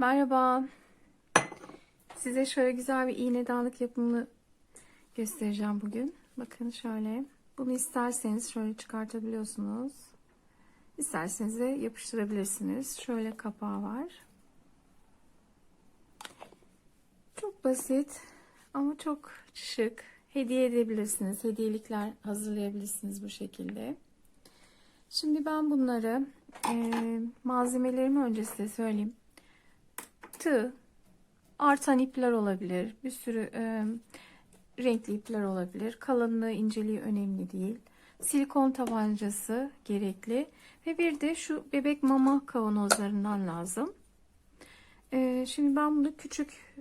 Merhaba. Size şöyle güzel bir iğne dağlık yapımını göstereceğim bugün. Bakın şöyle. Bunu isterseniz şöyle çıkartabiliyorsunuz. İsterseniz de yapıştırabilirsiniz. Şöyle kapağı var. Çok basit ama çok şık. Hediye edebilirsiniz. Hediyelikler hazırlayabilirsiniz bu şekilde. Şimdi ben bunları e, malzemelerimi önce size söyleyeyim. Tığ, artan ipler olabilir, bir sürü e, renkli ipler olabilir. Kalınlığı, inceliği önemli değil. Silikon tabancası gerekli ve bir de şu bebek mama kavanozlarından lazım. E, şimdi ben bunu küçük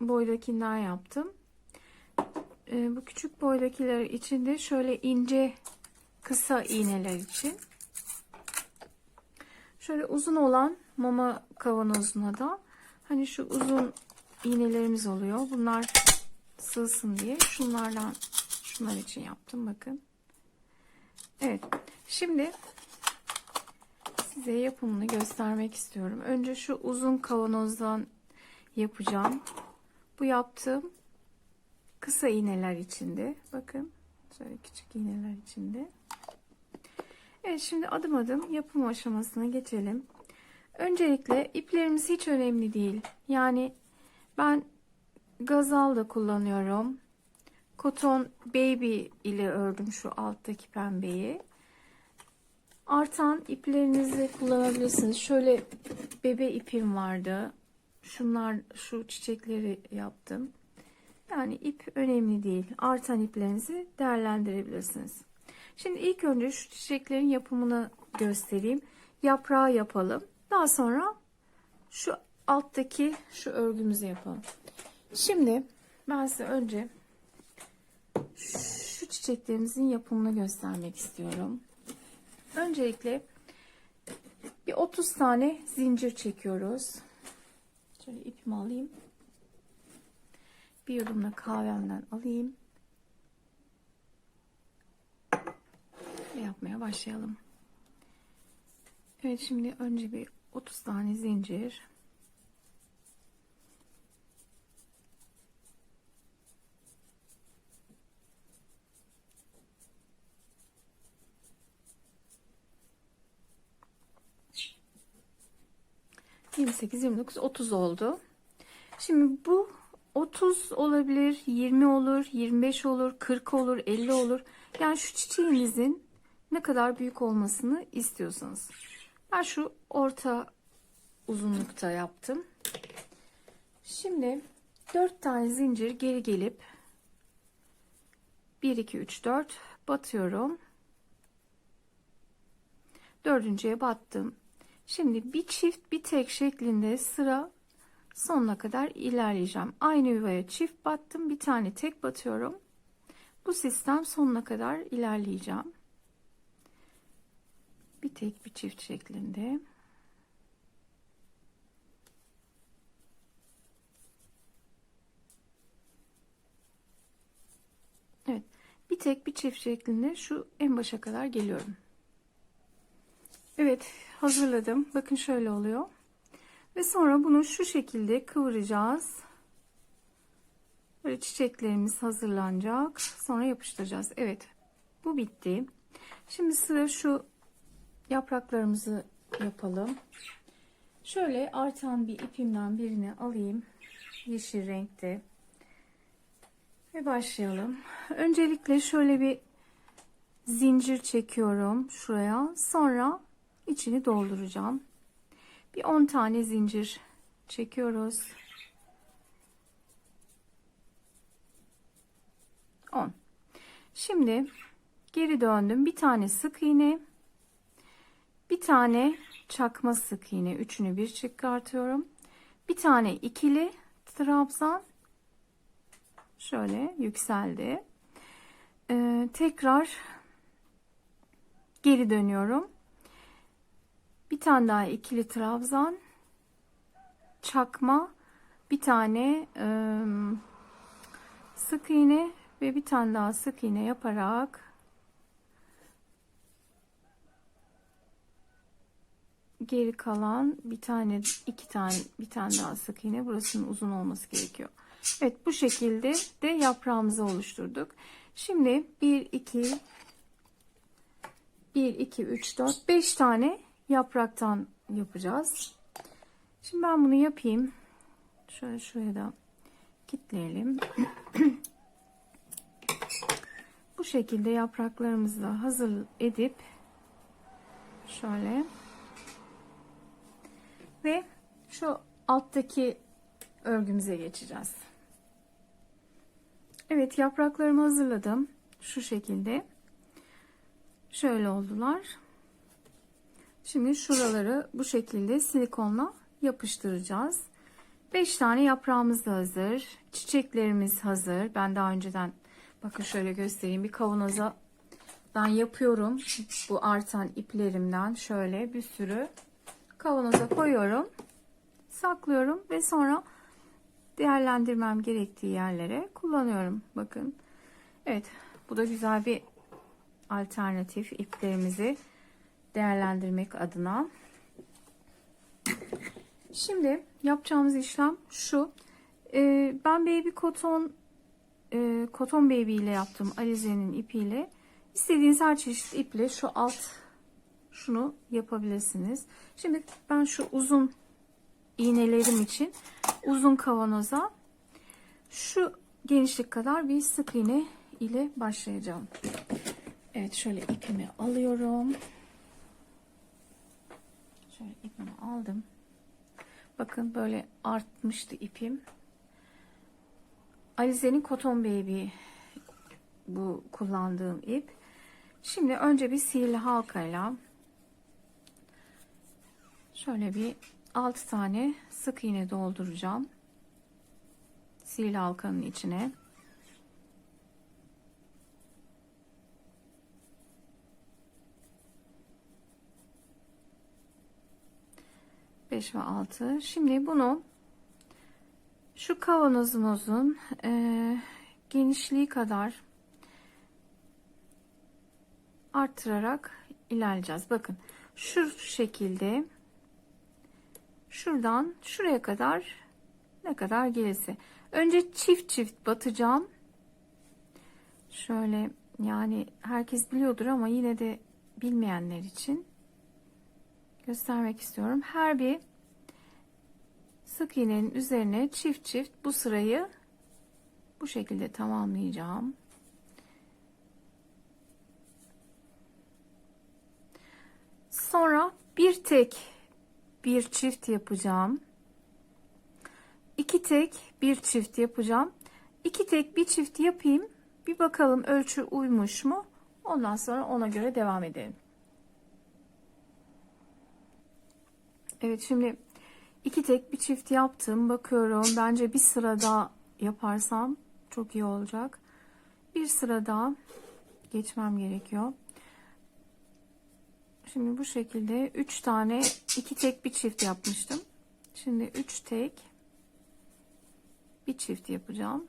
boydakinden yaptım. E, bu küçük boydakiler için de şöyle ince kısa iğneler için. Şöyle uzun olan mama kavanozuna da hani şu uzun iğnelerimiz oluyor. Bunlar sığsın diye şunlardan şunlar için yaptım bakın. Evet. Şimdi size yapımını göstermek istiyorum. Önce şu uzun kavanozdan yapacağım. Bu yaptığım kısa iğneler içinde. Bakın. Şöyle küçük iğneler içinde. Evet şimdi adım adım yapım aşamasına geçelim. Öncelikle iplerimiz hiç önemli değil. Yani ben gazal da kullanıyorum. Koton baby ile ördüm şu alttaki pembeyi. Artan iplerinizi kullanabilirsiniz. Şöyle bebe ipim vardı. Şunlar şu çiçekleri yaptım. Yani ip önemli değil. Artan iplerinizi değerlendirebilirsiniz. Şimdi ilk önce şu çiçeklerin yapımını göstereyim. Yaprağı yapalım. Daha sonra şu alttaki şu örgümüzü yapalım. Şimdi ben size önce şu çiçeklerimizin yapımını göstermek istiyorum. Öncelikle bir 30 tane zincir çekiyoruz. Şöyle ipimi alayım. Bir yudumla kahvemden alayım. Ve yapmaya başlayalım. Evet şimdi önce bir 30 tane zincir. Yirmi sekiz, yirmi dokuz, otuz oldu. Şimdi bu 30 olabilir, 20 olur, 25 olur, 40 olur, 50 olur. Yani şu çiçeğinizin ne kadar büyük olmasını istiyorsanız. Ben şu orta uzunlukta yaptım. Şimdi 4 tane zincir geri gelip 1 2 3 4 batıyorum. Dördüncüye battım. Şimdi bir çift bir tek şeklinde sıra sonuna kadar ilerleyeceğim. Aynı yuvaya çift battım. Bir tane tek batıyorum. Bu sistem sonuna kadar ilerleyeceğim. Tek bir çift şeklinde. Evet. Bir tek bir çift şeklinde şu en başa kadar geliyorum. Evet hazırladım. Bakın şöyle oluyor. Ve sonra bunu şu şekilde kıvıracağız. Böyle çiçeklerimiz hazırlanacak. Sonra yapıştıracağız. Evet. Bu bitti. Şimdi sıra şu yapraklarımızı yapalım. Şöyle artan bir ipimden birini alayım. Yeşil renkte. Ve başlayalım. Öncelikle şöyle bir zincir çekiyorum şuraya. Sonra içini dolduracağım. Bir 10 tane zincir çekiyoruz. 10. Şimdi geri döndüm. Bir tane sık iğne, bir tane çakma sık iğne, üçünü bir çıkartıyorum. Bir tane ikili trabzan şöyle yükseldi. Ee, tekrar geri dönüyorum. Bir tane daha ikili trabzan, çakma, bir tane e, sık iğne ve bir tane daha sık iğne yaparak geri kalan bir tane, iki tane, bir tane daha sık iğne. Burasının uzun olması gerekiyor. Evet bu şekilde de yaprağımızı oluşturduk. Şimdi 1, 2, 1, 2, 3, 4, 5 tane yapraktan yapacağız. Şimdi ben bunu yapayım. Şöyle şuraya da kitleyelim. Bu şekilde yapraklarımızı da hazır edip şöyle şu alttaki örgümüze geçeceğiz. Evet yapraklarımı hazırladım. Şu şekilde. Şöyle oldular. Şimdi şuraları bu şekilde silikonla yapıştıracağız. 5 tane yaprağımız da hazır. Çiçeklerimiz hazır. Ben daha önceden bakın şöyle göstereyim. Bir kavanoza ben yapıyorum. Bu artan iplerimden şöyle bir sürü kavanoza koyuyorum. Saklıyorum ve sonra değerlendirmem gerektiği yerlere kullanıyorum. Bakın. Evet. Bu da güzel bir alternatif iplerimizi değerlendirmek adına. Şimdi yapacağımız işlem şu. Ee, ben baby koton e, koton baby ile yaptım alizenin ipiyle. İstediğiniz her çeşit iple şu alt şunu yapabilirsiniz. Şimdi ben şu uzun iğnelerim için uzun kavanoza şu genişlik kadar bir sık iğne ile başlayacağım. Evet şöyle ipimi alıyorum. Şöyle ipimi aldım. Bakın böyle artmıştı ipim. Alize'nin Cotton Baby bu kullandığım ip. Şimdi önce bir sihirli halkayla şöyle bir 6 tane sık iğne dolduracağım. Sihirli halkanın içine. Beş ve altı. Şimdi bunu şu kavanozumuzun e, genişliği kadar arttırarak ilerleyeceğiz. Bakın şu şekilde şuradan şuraya kadar ne kadar gelirse. Önce çift çift batacağım. Şöyle yani herkes biliyordur ama yine de bilmeyenler için göstermek istiyorum. Her bir sık iğnenin üzerine çift çift bu sırayı bu şekilde tamamlayacağım. Sonra bir tek bir çift yapacağım. İki tek bir çift yapacağım. İki tek bir çift yapayım. Bir bakalım ölçü uymuş mu? Ondan sonra ona göre devam edelim. Evet şimdi iki tek bir çift yaptım. Bakıyorum bence bir sıra daha yaparsam çok iyi olacak. Bir sıra daha geçmem gerekiyor. Şimdi bu şekilde 3 tane iki tek bir çift yapmıştım. Şimdi 3 tek bir çift yapacağım.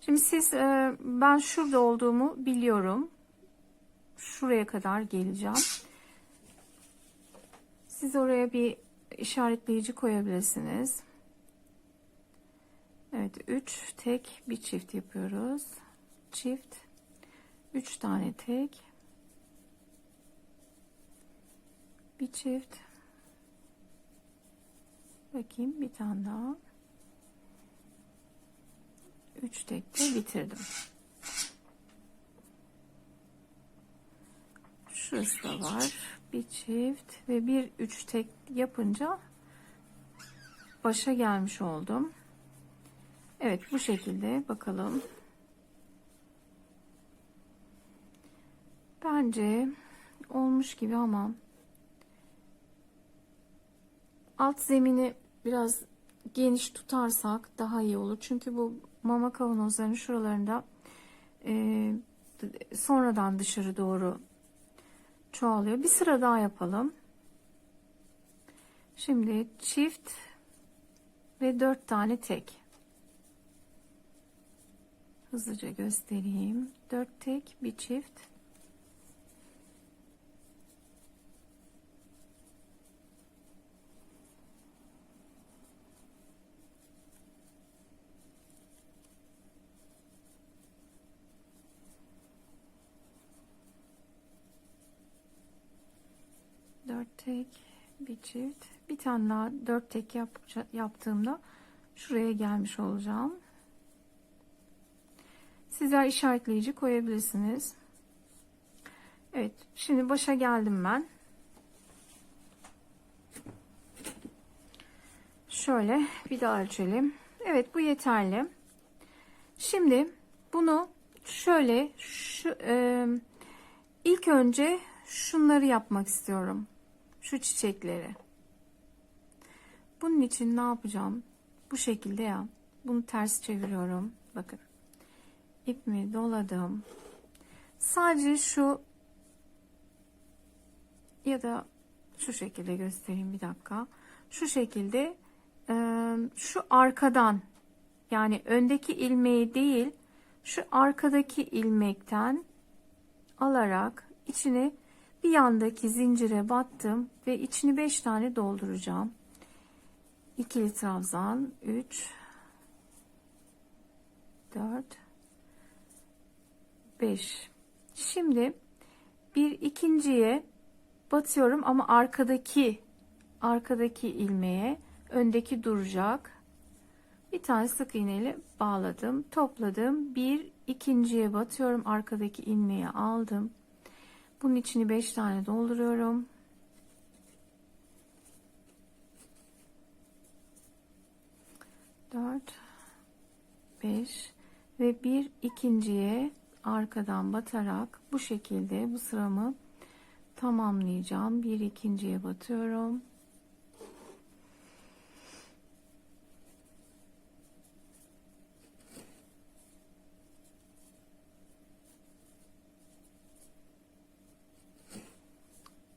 Şimdi siz e, ben şurada olduğumu biliyorum. Şuraya kadar geleceğim. Siz oraya bir işaretleyici koyabilirsiniz. Evet 3 tek bir çift yapıyoruz. Çift 3 tane tek bir çift bakayım bir tane daha 3 tekte bitirdim. Şurası da var. Bir çift ve bir üç tek yapınca başa gelmiş oldum. Evet bu şekilde bakalım. Bence olmuş gibi ama alt zemini biraz geniş tutarsak daha iyi olur. Çünkü bu mama kavanozlarının şuralarında e, sonradan dışarı doğru çoğalıyor. Bir sıra daha yapalım. Şimdi çift ve dört tane tek. Hızlıca göstereyim. Dört tek bir çift. Tek bir çift bir tane daha dört tek yapça- yaptığımda şuraya gelmiş olacağım. Sizler işaretleyici koyabilirsiniz. Evet şimdi başa geldim ben. Şöyle bir daha ölçelim. Evet bu yeterli. Şimdi bunu şöyle şu e, ilk önce şunları yapmak istiyorum. Şu çiçekleri. Bunun için ne yapacağım? Bu şekilde ya. Bunu ters çeviriyorum. Bakın. İpimi doladım. Sadece şu ya da şu şekilde göstereyim bir dakika. Şu şekilde şu arkadan yani öndeki ilmeği değil şu arkadaki ilmekten alarak içine bir yandaki zincire battım ve içini 5 tane dolduracağım. İkili trabzan 3 4 5 Şimdi bir ikinciye batıyorum ama arkadaki arkadaki ilmeğe öndeki duracak. Bir tane sık iğneyle bağladım, topladım. Bir ikinciye batıyorum, arkadaki ilmeği aldım. Bunun içini 5 tane dolduruyorum. Dört, beş ve bir ikinciye arkadan batarak bu şekilde bu sıramı tamamlayacağım. Bir ikinciye batıyorum.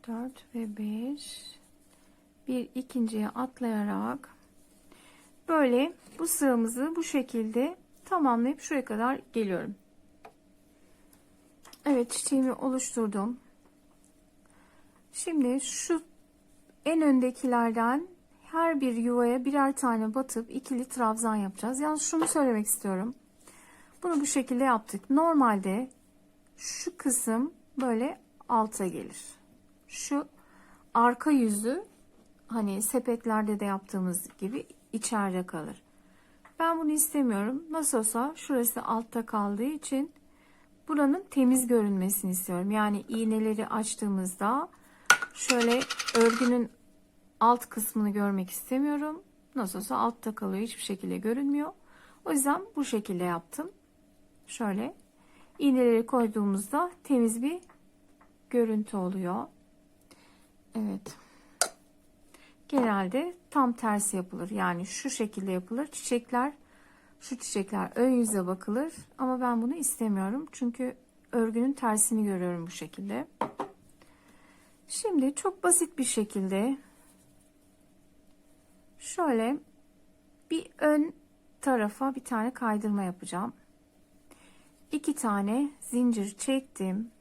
Dört ve beş. Bir ikinciye atlayarak böyle bu sıramızı bu şekilde tamamlayıp şuraya kadar geliyorum. Evet çiçeğimi oluşturdum. Şimdi şu en öndekilerden her bir yuvaya birer tane batıp ikili trabzan yapacağız. Yalnız şunu söylemek istiyorum. Bunu bu şekilde yaptık. Normalde şu kısım böyle alta gelir. Şu arka yüzü hani sepetlerde de yaptığımız gibi içeride kalır. Ben bunu istemiyorum. Nasıl olsa şurası altta kaldığı için buranın temiz görünmesini istiyorum. Yani iğneleri açtığımızda şöyle örgünün alt kısmını görmek istemiyorum. Nasıl olsa altta kalıyor. Hiçbir şekilde görünmüyor. O yüzden bu şekilde yaptım. Şöyle iğneleri koyduğumuzda temiz bir görüntü oluyor. Evet. Genelde tam tersi yapılır. Yani şu şekilde yapılır. Çiçekler şu çiçekler ön yüze bakılır ama ben bunu istemiyorum. Çünkü örgünün tersini görüyorum bu şekilde. Şimdi çok basit bir şekilde şöyle bir ön tarafa bir tane kaydırma yapacağım. İki tane zincir çektim.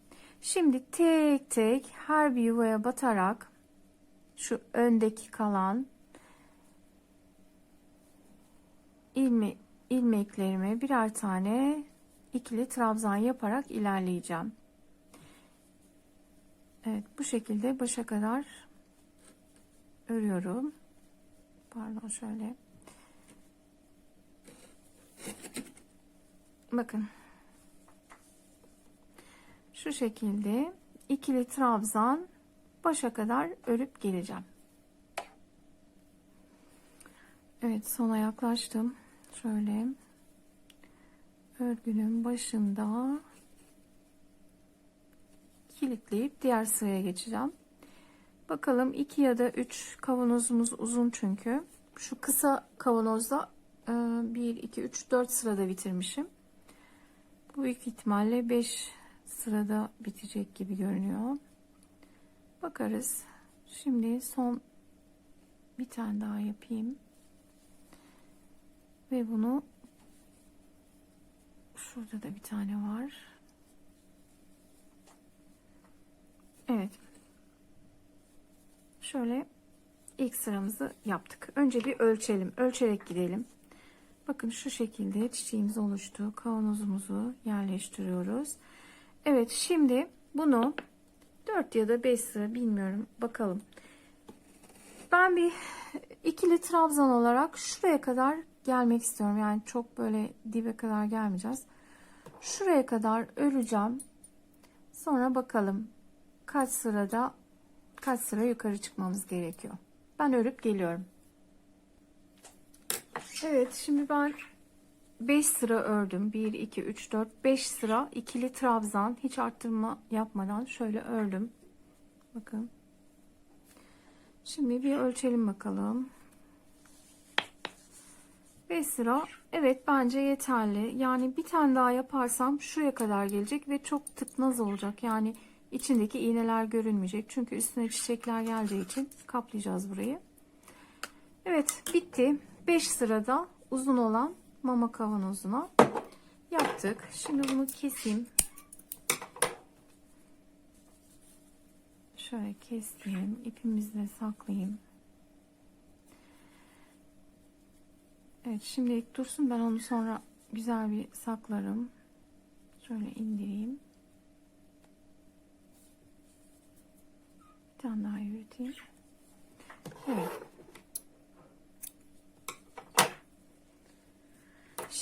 Şimdi tek tek her bir yuvaya batarak şu öndeki kalan ilme, ilmeklerime birer tane ikili trabzan yaparak ilerleyeceğim. Evet bu şekilde başa kadar örüyorum. Pardon şöyle. Bakın. Şu şekilde ikili trabzan başa kadar örüp geleceğim. Evet sona yaklaştım. Şöyle örgünün başında kilitleyip diğer sıraya geçeceğim. Bakalım 2 ya da 3 kavanozumuz uzun çünkü. Şu kısa kavanozda 1, 2, 3, 4 sırada bitirmişim. Bu büyük ihtimalle 5 sırada bitecek gibi görünüyor. Bakarız. Şimdi son bir tane daha yapayım. Ve bunu şurada da bir tane var. Evet. Şöyle ilk sıramızı yaptık. Önce bir ölçelim. Ölçerek gidelim. Bakın şu şekilde çiçeğimiz oluştu. Kavanozumuzu yerleştiriyoruz. Evet şimdi bunu 4 ya da 5 sıra bilmiyorum. Bakalım. ben bir ikili trabzan olarak şuraya kadar gelmek istiyorum. Yani çok böyle dibe kadar gelmeyeceğiz. Şuraya kadar öreceğim. Sonra bakalım kaç sırada kaç sıra yukarı çıkmamız gerekiyor. Ben örüp geliyorum. Evet şimdi ben 5 sıra ördüm. 1, 2, 3, 4, 5 sıra ikili trabzan. Hiç arttırma yapmadan şöyle ördüm. Bakın. Şimdi bir ölçelim bakalım. 5 sıra. Evet bence yeterli. Yani bir tane daha yaparsam şuraya kadar gelecek ve çok tıknaz olacak. Yani içindeki iğneler görünmeyecek. Çünkü üstüne çiçekler geldiği için kaplayacağız burayı. Evet bitti. 5 sırada uzun olan mama kavanozuna yaptık. Şimdi bunu keseyim. Şöyle keseyim. İpimizi de saklayayım. Evet şimdilik dursun. Ben onu sonra güzel bir saklarım. Şöyle indireyim. Bir tane daha yürüteyim. Evet.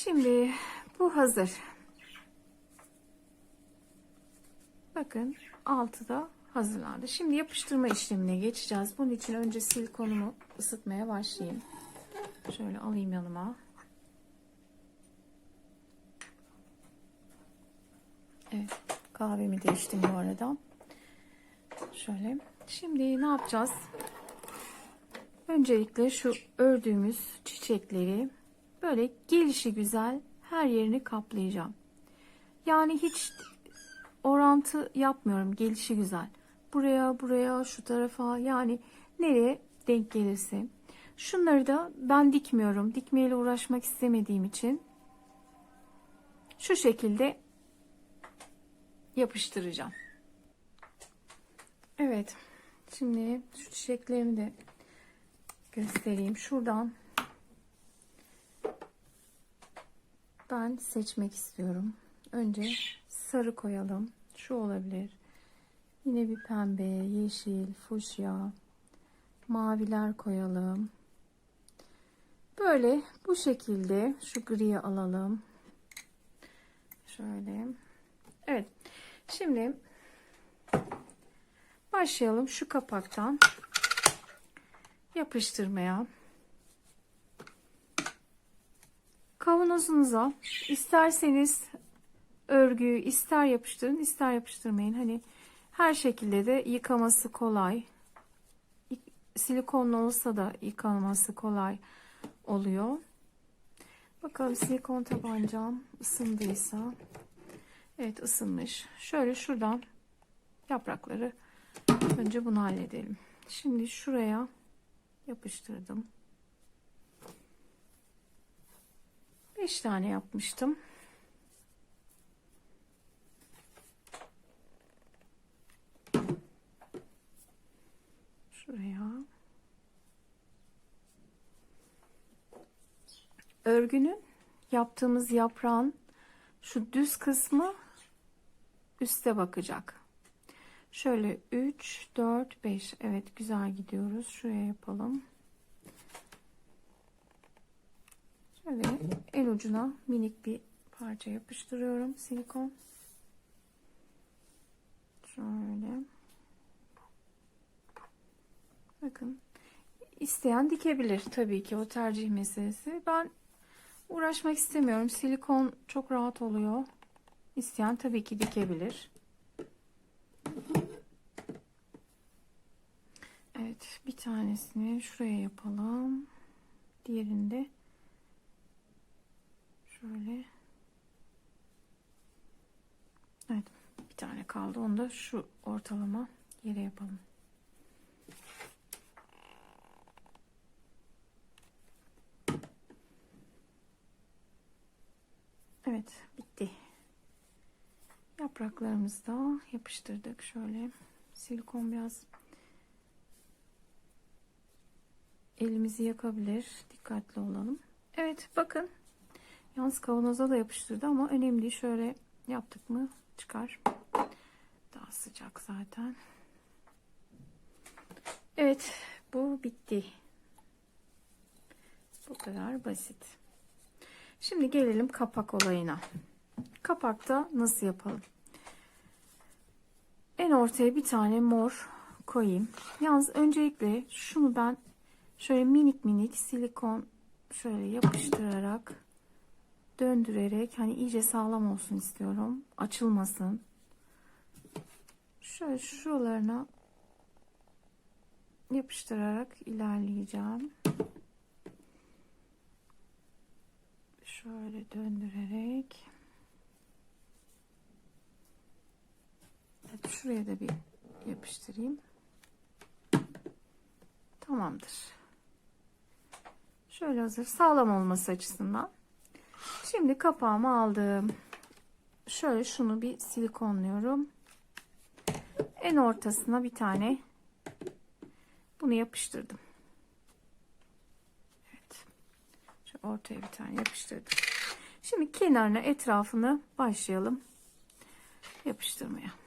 Şimdi bu hazır. Bakın altı da hazırlandı. Şimdi yapıştırma işlemine geçeceğiz. Bunun için önce silikonumu ısıtmaya başlayayım. Şöyle alayım yanıma. Evet kahvemi de içtim bu arada. Şöyle. Şimdi ne yapacağız? Öncelikle şu ördüğümüz çiçekleri böyle gelişi güzel her yerini kaplayacağım. Yani hiç orantı yapmıyorum gelişi güzel. Buraya buraya şu tarafa yani nereye denk gelirse. Şunları da ben dikmiyorum. Dikmeyle uğraşmak istemediğim için şu şekilde yapıştıracağım. Evet. Şimdi şu çiçeklerimi de göstereyim. Şuradan ben seçmek istiyorum. Önce sarı koyalım. Şu olabilir. Yine bir pembe, yeşil, fuşya, maviler koyalım. Böyle bu şekilde şu griyi alalım. Şöyle. Evet. Şimdi başlayalım şu kapaktan yapıştırmaya. Kavanozunuza isterseniz örgüyü ister yapıştırın ister yapıştırmayın. Hani her şekilde de yıkaması kolay. Silikonlu olsa da yıkaması kolay oluyor. Bakalım silikon tabancam ısındıysa. Evet ısınmış. Şöyle şuradan yaprakları önce bunu halledelim. Şimdi şuraya yapıştırdım. 5 tane yapmıştım. Şuraya. Örgünün yaptığımız yaprağın şu düz kısmı üste bakacak. Şöyle 3, 4, 5. Evet güzel gidiyoruz. Şuraya yapalım. Şöyle el ucuna minik bir parça yapıştırıyorum. Silikon. Şöyle. Bakın. isteyen dikebilir tabii ki o tercih meselesi. Ben uğraşmak istemiyorum. Silikon çok rahat oluyor. İsteyen tabii ki dikebilir. Evet bir tanesini şuraya yapalım. Diğerinde şöyle. Evet bir tane kaldı. Onu da şu ortalama yere yapalım. Evet bitti. Yapraklarımızı da yapıştırdık. Şöyle silikon biraz elimizi yakabilir. Dikkatli olalım. Evet bakın. Yalnız kavanoza da yapıştırdı ama önemli değil. Şöyle yaptık mı çıkar. Daha sıcak zaten. Evet bu bitti. Bu kadar basit. Şimdi gelelim kapak olayına. Kapakta nasıl yapalım? En ortaya bir tane mor koyayım. Yalnız öncelikle şunu ben şöyle minik minik silikon şöyle yapıştırarak döndürerek hani iyice sağlam olsun istiyorum. Açılmasın. Şöyle şuralarına yapıştırarak ilerleyeceğim. Şöyle döndürerek. Evet, şuraya da bir yapıştırayım. Tamamdır. Şöyle hazır. Sağlam olması açısından. Şimdi kapağımı aldım. Şöyle şunu bir silikonluyorum. En ortasına bir tane bunu yapıştırdım. Evet. Şu ortaya bir tane yapıştırdım. Şimdi kenarına etrafını başlayalım yapıştırmaya.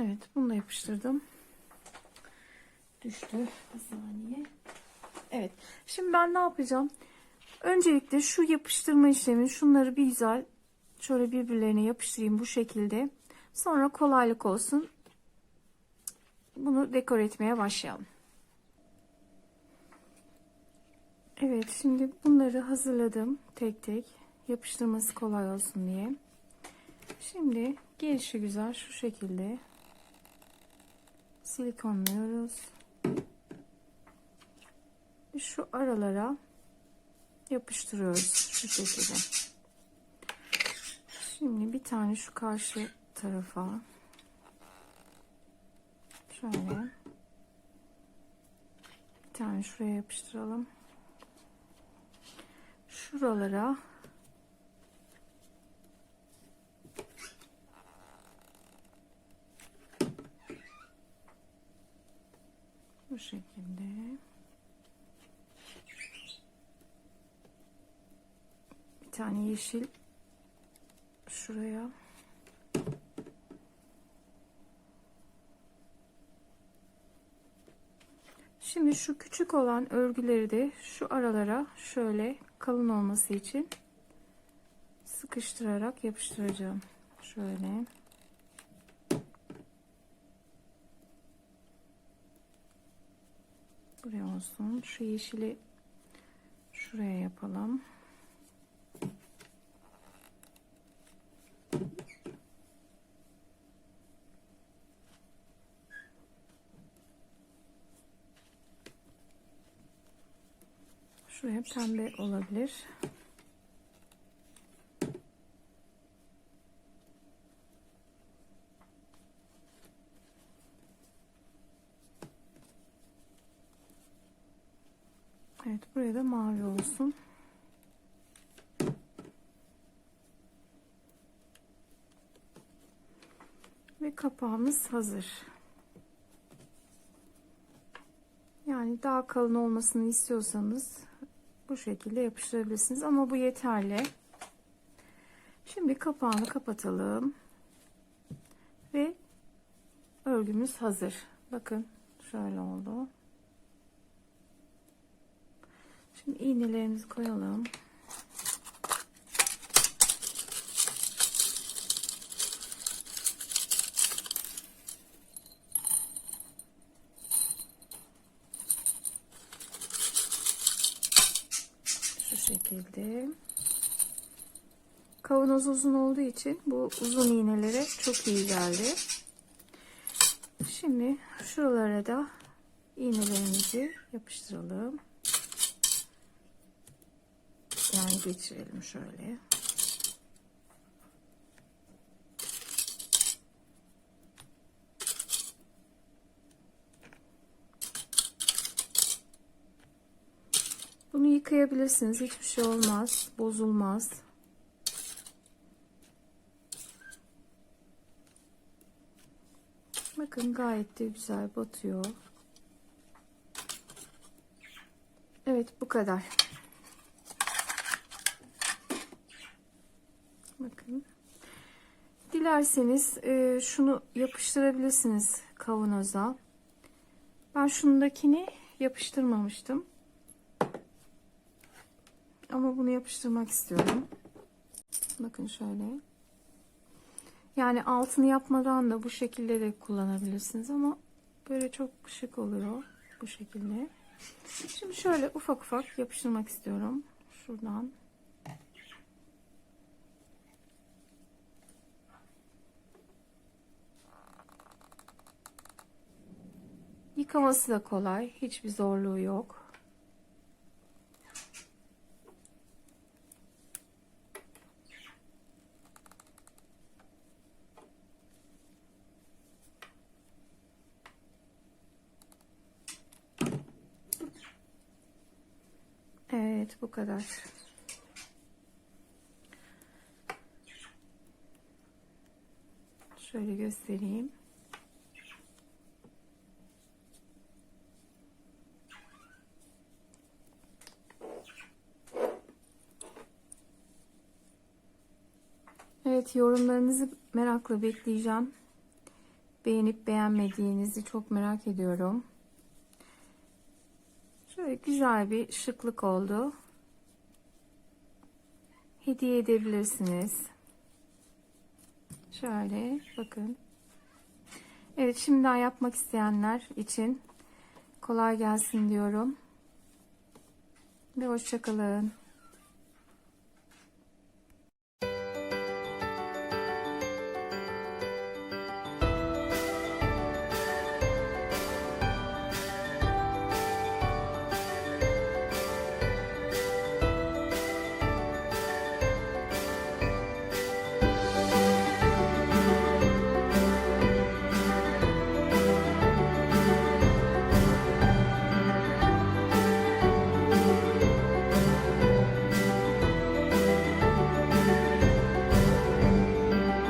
Evet bunu da yapıştırdım. Düştü. Bir saniye. Evet. Şimdi ben ne yapacağım? Öncelikle şu yapıştırma işlemi şunları bir güzel şöyle birbirlerine yapıştırayım bu şekilde. Sonra kolaylık olsun. Bunu dekor etmeye başlayalım. Evet şimdi bunları hazırladım tek tek yapıştırması kolay olsun diye. Şimdi gelişi güzel şu şekilde silikonluyoruz. Şu aralara yapıştırıyoruz şu şekilde. Şimdi bir tane şu karşı tarafa şöyle bir tane şuraya yapıştıralım. Şuralara şekilde bir tane yeşil şuraya Şimdi şu küçük olan örgüleri de şu aralara şöyle kalın olması için sıkıştırarak yapıştıracağım. Şöyle. Buraya olsun. Şu yeşili şuraya yapalım. Şuraya pembe olabilir. Evet buraya da mavi olsun. Ve kapağımız hazır. Yani daha kalın olmasını istiyorsanız bu şekilde yapıştırabilirsiniz ama bu yeterli. Şimdi kapağını kapatalım. Ve örgümüz hazır. Bakın şöyle oldu. Şimdi iğnelerimizi koyalım. Şu şekilde. Kavanoz uzun olduğu için bu uzun iğnelere çok iyi geldi. Şimdi şuralara da iğnelerimizi yapıştıralım. Yani geçirelim şöyle. Bunu yıkayabilirsiniz. Hiçbir şey olmaz. Bozulmaz. Bakın gayet de güzel batıyor. Evet bu kadar. dilerseniz e, şunu yapıştırabilirsiniz kavanoza. Ben şundakini yapıştırmamıştım. Ama bunu yapıştırmak istiyorum. Bakın şöyle. Yani altını yapmadan da bu şekilde de kullanabilirsiniz ama böyle çok şık oluyor bu şekilde. Şimdi şöyle ufak ufak yapıştırmak istiyorum. Şuradan. Yıkaması da kolay. Hiçbir zorluğu yok. Evet bu kadar. Şöyle göstereyim. Evet yorumlarınızı merakla bekleyeceğim. Beğenip beğenmediğinizi çok merak ediyorum. Şöyle güzel bir şıklık oldu. Hediye edebilirsiniz. Şöyle bakın. Evet şimdiden yapmak isteyenler için kolay gelsin diyorum. Ve hoşçakalın.